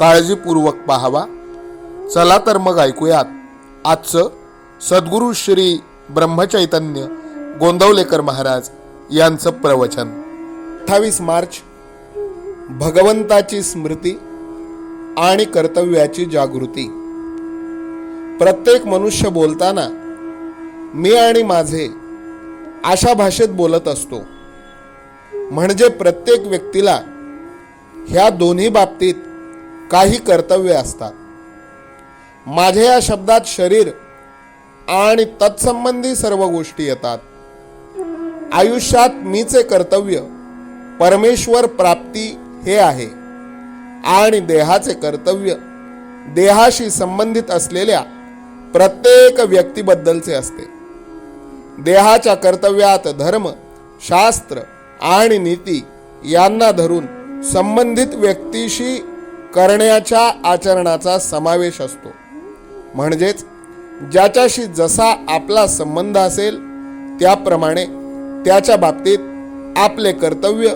काळजीपूर्वक पाहावा. चला तर मग ऐकूयात. आजचं सद्गुरू श्री ब्रह्मचैतन्य गोंदवलेकर महाराज यांचं प्रवचन. अठ्ठावीस मार्च भगवंताची स्मृती आणि कर्तव्याची जागृती. प्रत्येक मनुष्य बोलताना मी आणि माझे अशा भाषेत बोलत असतो. म्हणजे प्रत्येक व्यक्तीला ह्या दोन्ही बाबतीत काही कर्तव्य असतात. माझ्या या शब्दात शरीर आणि तत्संबंधी सर्व गोष्टी येतात. आयुष्यात मीचे कर्तव्य परमेश्वर प्राप्ती हे आहे आणि देहाचे कर्तव्य देहाशी संबंधित असलेल्या प्रत्येक व्यक्तीबद्दलचे असते. देहाच्या कर्तव्यात धर्म शास्त्र आणि नीती यांना धरून संबंधित व्यक्तीशी करण्याच्या आचरणाचा समावेश असतो. म्हणजेच ज्याच्याशी जसा आपला संबंध असेल त्याप्रमाणे त्याच्या बाबतीत आपले कर्तव्य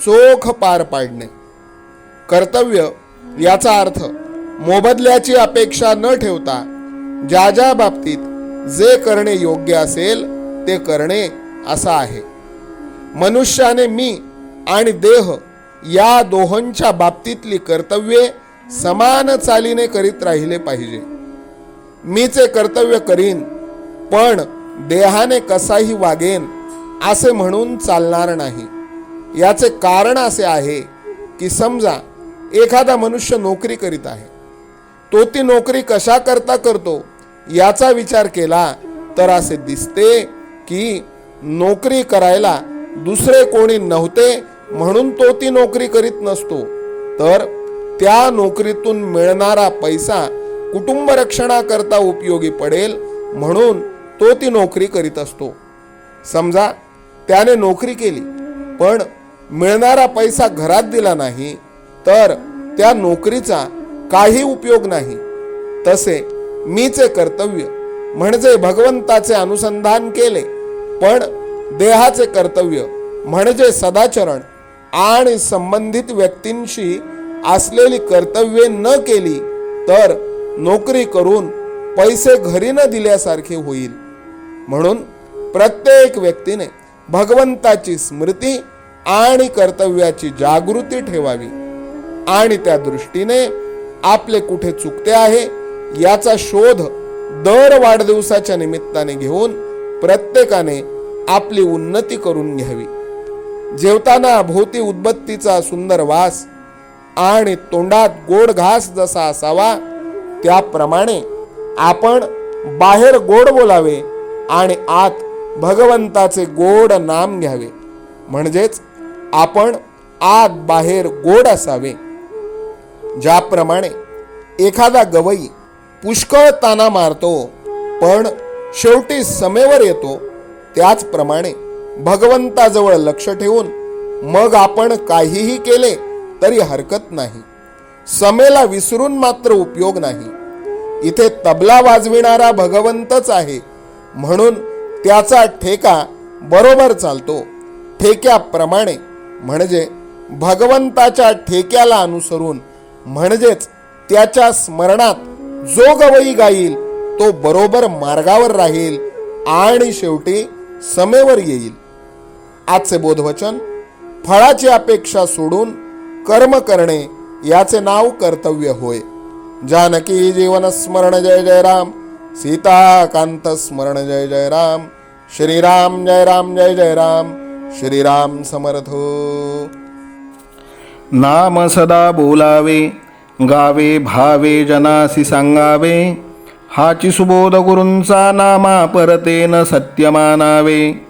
चोख पार पाडणे. कर्तव्य याचा अर्थ मोबदल्याची अपेक्षा न ठेवता ज्या ज्या बाबतीत जे करणे योग्य असेल ते करणे असा आहे. मनुष्याने मी आणि देह या दोहोंच्या बाबतीतली कर्तव्ये समान चालीने करीत राहिले पाहिजे. मीचे कर्तव्य करीन पण देहाने कसाही वागेन असे म्हणून चालणार नाही. याचे कारण असे आहे की समजा एखादा मनुष्य नोकरी करीत आहे तो ती नोकरी कशा करता करतो याचा विचार केला तर असे दिसते की नोकरी करायला दुसरे कोणी नव्हते म्हणून तो ती नोकरी करीत नसतो. तर त्या नोकरीतून मिळणारा पैसा कुटुंब रक्षणाकरता उपयोगी पडेल म्हणून तो ती नोकरी करीत असतो. समजा त्याने नोकरी केली पण मिळणारा पैसा घरात दिला नाही तर त्या नोकरीचा काही उपयोग नाही. तसे मीचे कर्तव्य म्हणजे भगवंताचे अनुसंधान केले पण देहाचे कर्तव्य म्हणजे सदाचरण आणि संबंधित व्यक्तींशी असलेली कर्तव्ये न केली तर नोकरी करून पैसे घरी न दिल्यासारखे होईल. म्हणून प्रत्येक व्यक्तीने भगवंताची स्मृती आणि कर्तव्याची जागृती ठेवावी आणि त्या दृष्टीने आपले कुठे चुकते आहे याचा शोध दर वाढदिवसाच्या निमित्ताने घेऊन प्रत्येकाने आपली उन्नती करून घ्यावी. जेवताना भोवती उदबत्तीचा सुंदर वास आणि तोंडात गोड घास जसा असावा त्याप्रमाणे आपण बाहेर गोड बोलावे आणि आत भगवंताचे गोड नाम घ्यावे. म्हणजेच आपण आत बाहेर गोड असावे. ज्याप्रमाणे एखादा गवई पुष्कळ ताना मारतो पण शेवटी समेवर येतो त्याचप्रमाणे भगवंताजवळ लक्ष ठेवून मग आपण काहीही केले तरी हरकत नाही. समेला विसरून मात्र उपयोग नाही. इथे तबला वाजविणारा भगवंतच आहे. म्हणून त्याचा ठेका बरोबर चालतो. ठेक्याप्रमाणे म्हणजे भगवंताच्या ठेक्याला अनुसरून म्हणजेच त्याच्या स्मरणात जो गवई गाईल तो बरोबर मार्गावर राहील आणि शेवटी समेवर येईल. आजचे बोधवचन फळाची अपेक्षा सोडून कर्म करणे याचे नाव कर्तव्य होय. जानकी जीवन स्मरण जय जय राम. सीताकांत स्मरण जय जय राम. श्रीराम जय राम जय जय राम. श्रीराम समर्थ. नाम सदा बोलावे गावे भावे जनासी सांगावे. हाची सुबोध गुरूंचा नामा परतेन सत्यमानावे.